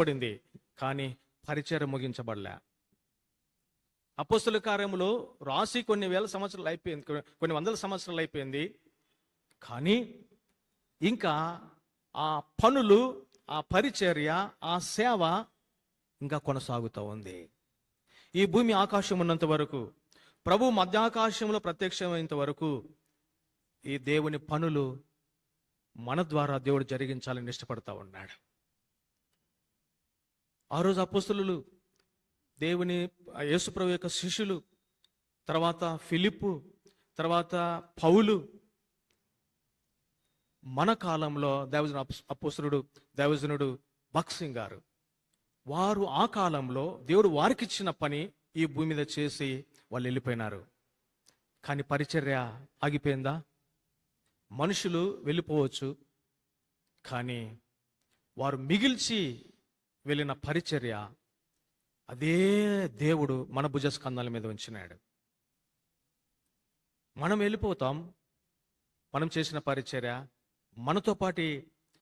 పడింది కానీ పరిచయం ముగించబడలే. అపోస్తుల కార్యములో రాసి కొన్ని వేల సంవత్సరాలు అయిపోయింది కొన్ని వందల సంవత్సరాలు అయిపోయింది. కానీ ఇంకా ఆ పనులు ఆ పరిచర్య ఆ సేవ ఇంకా కొనసాగుతూ ఉంది. ఈ భూమి ఆకాశం ఉన్నంత వరకు ప్రభు మధ్యాకాశంలో ప్రత్యక్షమైనంత వరకు ఈ దేవుని పనులు మన ద్వారా దేవుడు జరిగించాలని ఇష్టపడతా ఉన్నాడు. ఆ రోజు అపోస్తులు దేవుని యేసుప్రభు యొక్క శిష్యులు తర్వాత ఫిలిప్పు తర్వాత పౌలు మన కాలంలో దైవజన అపోస్తులుడు దైవజనుడు భక్సింగ్ గారు. వారు ఆ కాలంలో దేవుడు వారికి ఇచ్చిన పని ఈ భూమి మీద చేసి వాళ్ళు వెళ్ళిపోయినారు. కానీ పరిచర్య ఆగిపోయిందా? మనుషులు వెళ్ళిపోవచ్చు కానీ వారు మిగిల్చి వెళ్ళిన పరిచర్య అదే దేవుడు మన భుజస్కంధాల మీద ఉంచినాడు. మనం వెళ్ళిపోతాం మనం చేసిన పరిచర్య మనతో పాటి